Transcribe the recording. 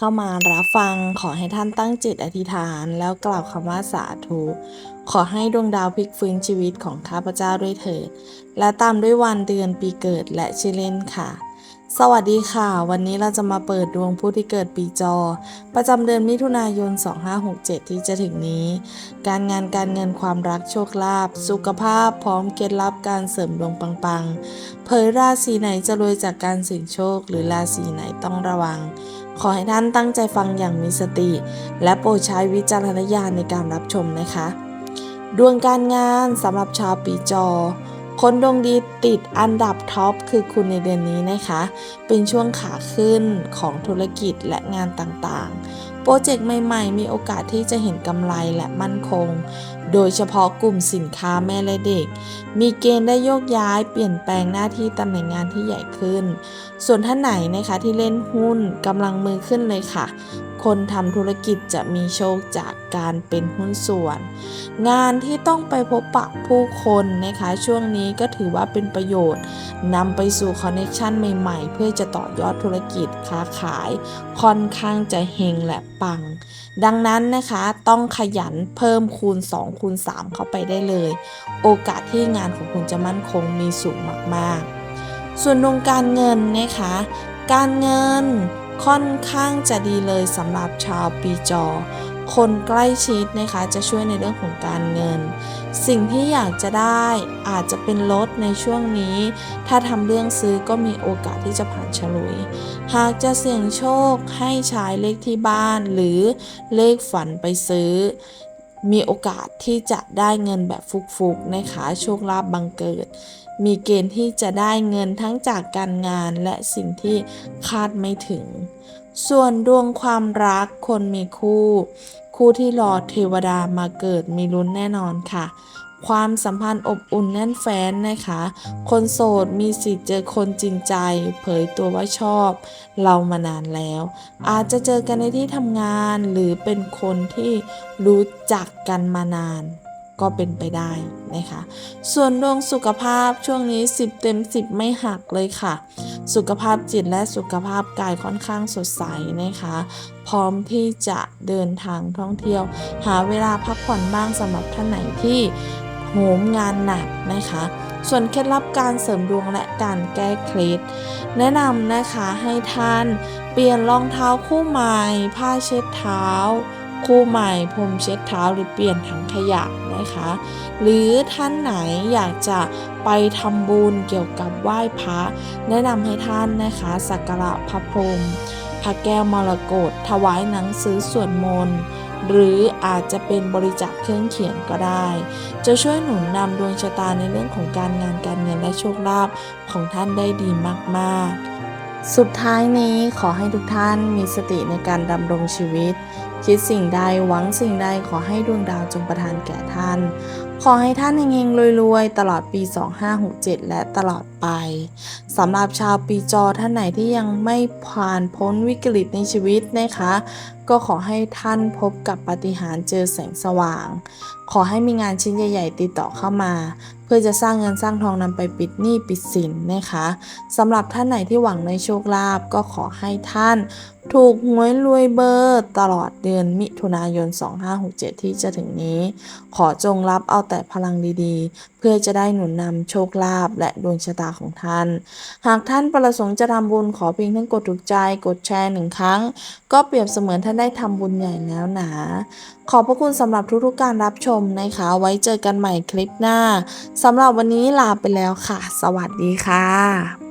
เข้ามารับฟังขอให้ท่านตั้งจิตอธิษฐาน แล้วกล่าวคำว่าสาธุ ขอให้ดวงดาวพลิกฟื้นชีวิตของข้าพเจ้าด้วยเถิด และตามด้วยวันเดือนปีเกิดและชื่อเล่นค่ะ สวัสดีค่ะ วันนี้เราจะมาเปิดดวงผู้ที่เกิดปีจอ ประจำเดือนมิถุนายน 2567 ที่จะถึงนี้ การงานการเงินความรักโชคลาภสุขภาพพร้อมเคล็ดลับการเสริมดวงปังๆเผยราศีไหนจะรวยจากการเสี่ยงโชค หรือราศีไหนต้องระวัง ขอให้ท่านตั้งใจฟังอย่างมีสติ และโปรดใช้วิจารณญาณในการรับชมนะคะ ดวงการงานสำหรับชาวปีจอ คนดวงดีติดอันดับท็อปคือคุณในเดือนนี้นะคะ เป็นช่วงขาขึ้นของธุรกิจและงานต่างๆ รเจกต์ใหม่ๆ มีโอกาสที่จะเห็นกำไรและมั่นคง โดยเฉพาะกลุ่มสินค้าแม่และเด็ก มีเกณฑ์ได้โยกย้ายเปลี่ยนแปลงหน้าที่ตำแหน่งงานที่ใหญ่ขึ้น ส่วนท่านไหนนะคะที่เล่นหุ้นกำลังมือขึ้นเลยค่ะ คนทำธุรกิจจะมีโชคจากการเป็นหุ้นส่วน งานที่ต้องไปพบปะผู้คนนะคะช่วงนี้ก็ถือว่าเป็นประโยชน์นำไปสู่คอนเนคชันใหม่ๆ เพื่อจะต่อยอดธุรกิจค้าขายค่อนข้างจะเฮงและปัง ดังนั้นนะคะต้องขยันเพิ่มคูณ 2 คูณ 3 เข้าไปได้เลย โอกาสที่งานของคุณจะมั่นคงมีสูงมากๆ ส่วนดวงการเงินนะคะ การเงิน ค่อนข้างจะดีเลยสำหรับชาวปีจอ คนใกล้ชิดนะคะจะช่วยในเรื่องของการเงิน สิ่งที่อยากจะได้อาจจะเป็นรถในช่วงนี้ ถ้าทำเรื่องซื้อก็มีโอกาสที่จะผ่านฉลุย หากจะเสี่ยงโชคให้ใช้เลขที่บ้านหรือเลขฝันไปซื้อ มีโอกาสที่จะได้เงินแบบฟุกๆนะคะโชคลาภบังเกิด มีเกณฑ์ที่จะได้เงินทั้งจากการงานและสิ่งที่คาดไม่ถึง ส่วนดวงความรักคนมีคู่ คู่ที่รอเทวดามาเกิดมีลุ้นแน่นอนค่ะ ความสัมพันธ์อบอุ่นแน่นแฟ้นนะคะ คนโสดมีสิทธิ์เจอคนจริงใจ เผยตัวว่าชอบ เรามานานแล้ว อาจจะเจอกันในที่ทำงานหรือเป็นคนที่รู้จักกันมานาน ก็เป็นไปได้นะคะ ส่วนดวงสุขภาพช่วงนี้ 10 เต็ม 10 ไม่หักเลยค่ะ สุขภาพจิตและสุขภาพกายค่อนข้างสดใสนะคะ พร้อมที่จะเดินทางท่องเที่ยว หาเวลาพักผ่อนบ้างสำหรับท่านไหนที่ โหมงานหนักนะคะ ส่วนเคล็ดลับการเสริมดวงและการแก้เคล็ดแนะนำนะคะให้ท่านเปลี่ยนรองเท้าคู่ใหม่ ผ้าเช็ดเท้า คู่ใหม่พรมเช็ดเท้าหรือเปลี่ยนถังขยะนะคะ หรือท่านไหนอยากจะไปทำบุญเกี่ยวกับไหว้พระ แนะนำให้ท่านนะคะสักการะพระพรหมพระแก้วมรกตถวายหนังสือสวดมนต์ หรืออาจจะเป็นบริจาคเครื่องเขียนก็ได้ จะช่วยหนุนนำดวงชะตาในเรื่องของการงานการเงินและโชคลาภของท่านได้ดีมาก ๆ สุดท้ายนี้ขอให้ทุกท่านมีสติในการดำรงชีวิต คิดสิ่งใดหวังสิ่งใดขอให้ดวงดาวจงประทานแก่ท่าน ขอให้ท่านเฮงๆรวยๆ ตลอดปี 2567 และตลอดไปสำหรับชาวปีจอท่านไหนที่ยังไม่ผ่านพ้นวิกฤตในชีวิตนะคะ ก็ขอให้ท่านพบกับปฏิหารเจอแสงสว่าง ขอให้มีงานชิ้นใหญ่ ๆ ติดต่อเข้ามา เพื่อจะสร้างเงินสร้างทองนำไปปิดหนี้ปิดสินนะคะสำหรับท่านไหนที่หวังในโชคลาภก็ขอให้ท่าน ถูกหวยรวยเบอร์ตลอดเดือนมิถุนายน 2567 ที่จะถึงนี้ ขอจงรับเอาแต่พลังดีๆ เพื่อจะได้หนุนนำโชคลาภและดวงชะตาของท่าน หากท่านประสงค์จะทำบุญขอเพียงท่านกดถูกใจกดแชร์หนึ่งครั้ง ก็เปรียบเสมือนท่านได้ทำบุญใหญ่แล้วหนา ขอบพระคุณสำหรับทุกๆการรับชมนะคะ ไว้เจอกันใหม่คลิปหน้าสำหรับวันนี้ลาไปแล้วค่ะ สวัสดีค่ะ